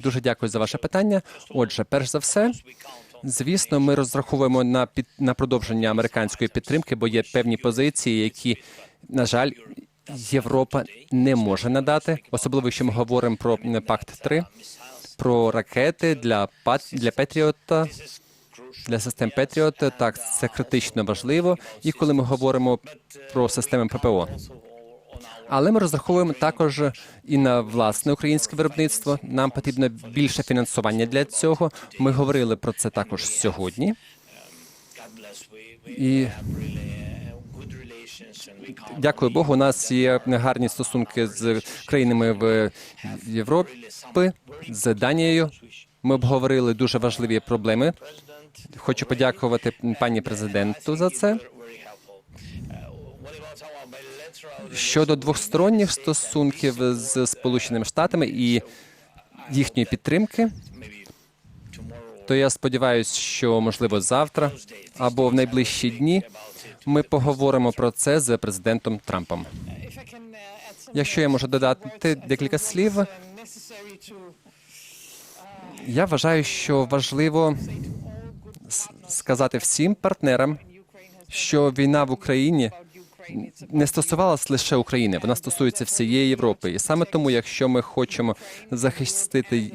Дуже дякую за ваше питання. Отже, перш за все, звісно, ми розраховуємо на під на продовження американської підтримки, бо є певні позиції, які, на жаль, Європа не може надати, особливо якщо ми говоримо про м, пакт 3 про ракети для пат для Петріота. Для систем Петріот так це критично важливо, і коли ми говоримо про системи ППО. Але ми розраховуємо також і на власне українське виробництво. Нам потрібно більше фінансування для цього. Ми говорили про це також сьогодні. І дякую Богу. У нас є гарні стосунки з країнами в Європі, з Данією. Ми обговорили дуже важливі проблеми. Хочу подякувати пані президенту за це. Щодо двосторонніх стосунків з Сполученими Штатами і їхньої підтримки, то я сподіваюся, що можливо завтра або в найближчі дні ми поговоримо про це з президентом Трампом. Якщо я можу додати декілька слів, я вважаю, що важливо сказати всім партнерам, що війна в Україні не стосувалась лише України, вона стосується всієї Європи. І саме тому, якщо ми хочемо захистити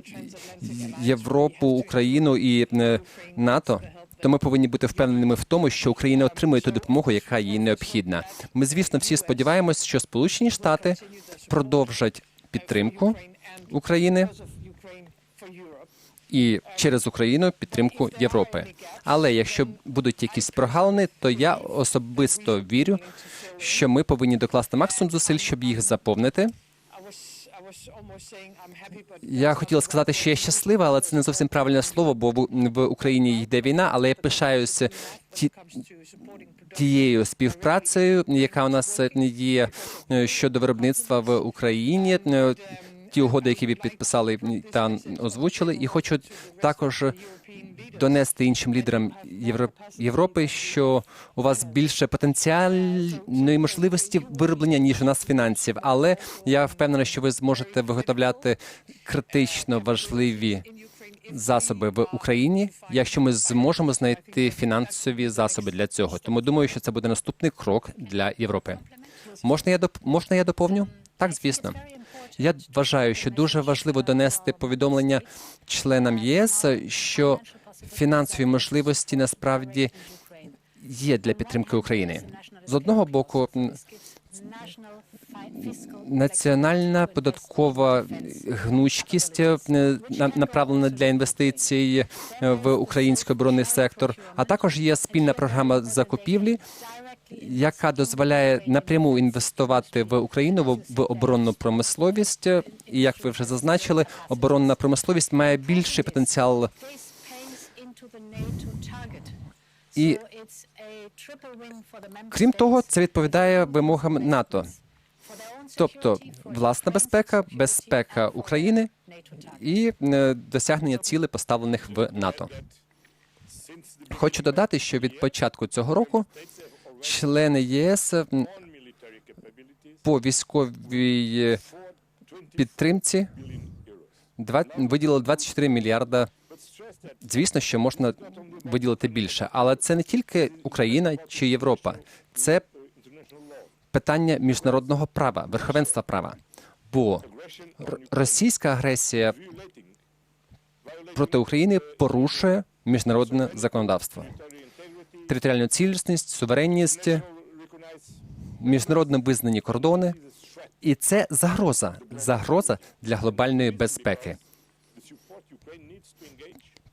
Європу, Україну і е, НАТО. То ми повинні бути впевненими в тому, що Україна отримує ту допомогу, яка їй необхідна. Ми, звісно, всі сподіваємось, що Сполучені Штати продовжать підтримку України і через Україну підтримку Європи. Але якщо будуть якісь прогалини, то я особисто вірю, що ми повинні докласти максимум зусиль, щоб їх заповнити. Я хотіла сказати, що я щаслива, але це не зовсім правильне слово, бо в- Україні йде війна. Але я пишаюся ті, тією співпрацею, яка у нас е, є е, щодо виробництва в Україні. Ті угоди, які ви підписали та озвучили, і хочу також донести іншим лідерам Євро- Європи, що у вас більше потенціальної можливості вироблення ніж у нас фінансів. Але я впевнена, що ви зможете виготовляти критично важливі засоби в Україні, якщо ми зможемо знайти фінансові засоби для цього. Тому думаю, що це буде наступний крок для Європи. Можна я доп... можна я доповню? Так, звісно. Я вважаю, що дуже важливо донести повідомлення членам єС, що фінансові можливості насправді є для підтримки України. З одного боку, національна податкова гнучкість е, на- направлена для інвестицій е, в український оборонний сектор, а також є спільна програма закупівлі, яка дозволяє напряму інвестувати в Україну в, оборонну промисловість. І як ви вже зазначили, оборонна промисловість має більший потенціал І Крім того, це відповідає вимогам НАТО, тобто власна безпека, безпека України і досягнення цілей, поставлених в НАТО. Хочу додати, що від початку цього року члени ЄС по військовій підтримці два- виділили 24 мільярда. Звісно, що можна виділити більше, але це не тільки Україна чи Європа, це питання міжнародного права, верховенства права. Бо російська агресія проти України порушує міжнародне законодавство, територіальну цілісність, суверенність, міжнародно визнані кордони, і це загроза, загроза для глобальної безпеки.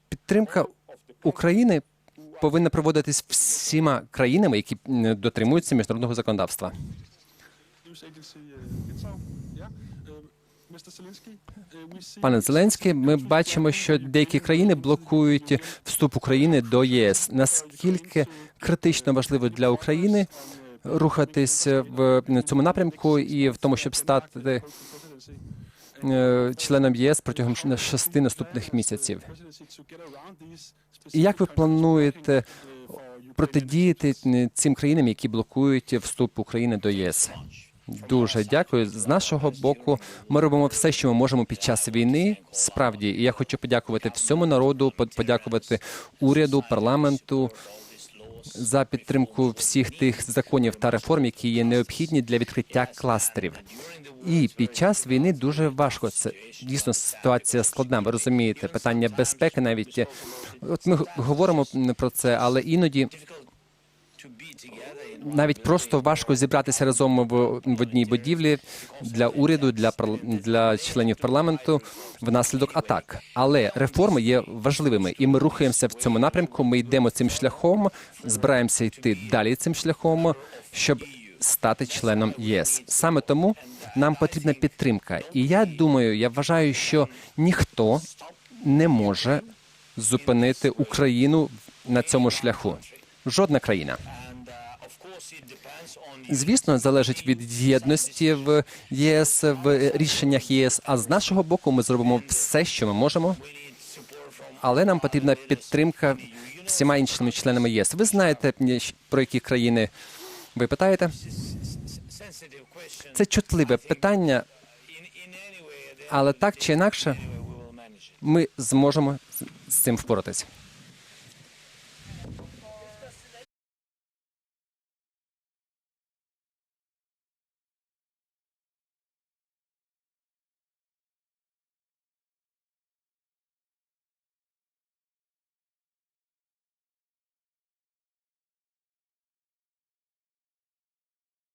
Підтримка України повинна проводитись всіма країнами, які дотримуються міжнародного законодавства. Пане Зеленський, ми бачимо, що деякі країни блокують вступ України до ЄС. Наскільки критично важливо для України рухатись в цьому напрямку і в тому, щоб стати е, членом ЄС протягом шести наступних місяців? І як ви плануєте протидіяти цим країнам, які блокують вступ України до ЄС? Дуже дякую. З нашого боку, ми робимо все, що ми можемо під час війни. Справді, і я хочу подякувати всьому народу, под- подякувати уряду, парламенту за підтримку всіх тих законів та реформ, які є необхідні для відкриття кластерів. І під час війни дуже важко. Це дійсно ситуація складна. Ви розумієте, питання безпеки навіть от ми говоримо про це, але іноді навіть просто важко зібратися разом в, в одній будівлі для уряду, для для членів парламенту внаслідок атак. Але реформи є важливими, і ми рухаємося в цьому напрямку. Ми йдемо цим шляхом, збираємося йти далі цим шляхом, щоб стати членом ЄС. Саме тому нам потрібна підтримка. І я думаю, я вважаю, що ніхто не може зупинити Україну на цьому шляху. Жодна країна. Звісно, залежить від єдності в ЄС в рішеннях ЄС. А з нашого боку ми зробимо все, що ми можемо. Але нам потрібна підтримка всіма іншими членами ЄС. Ви знаєте про які країни ви питаєте? Це чутливе питання, але так чи інакше ми зможемо з- цим впоратися.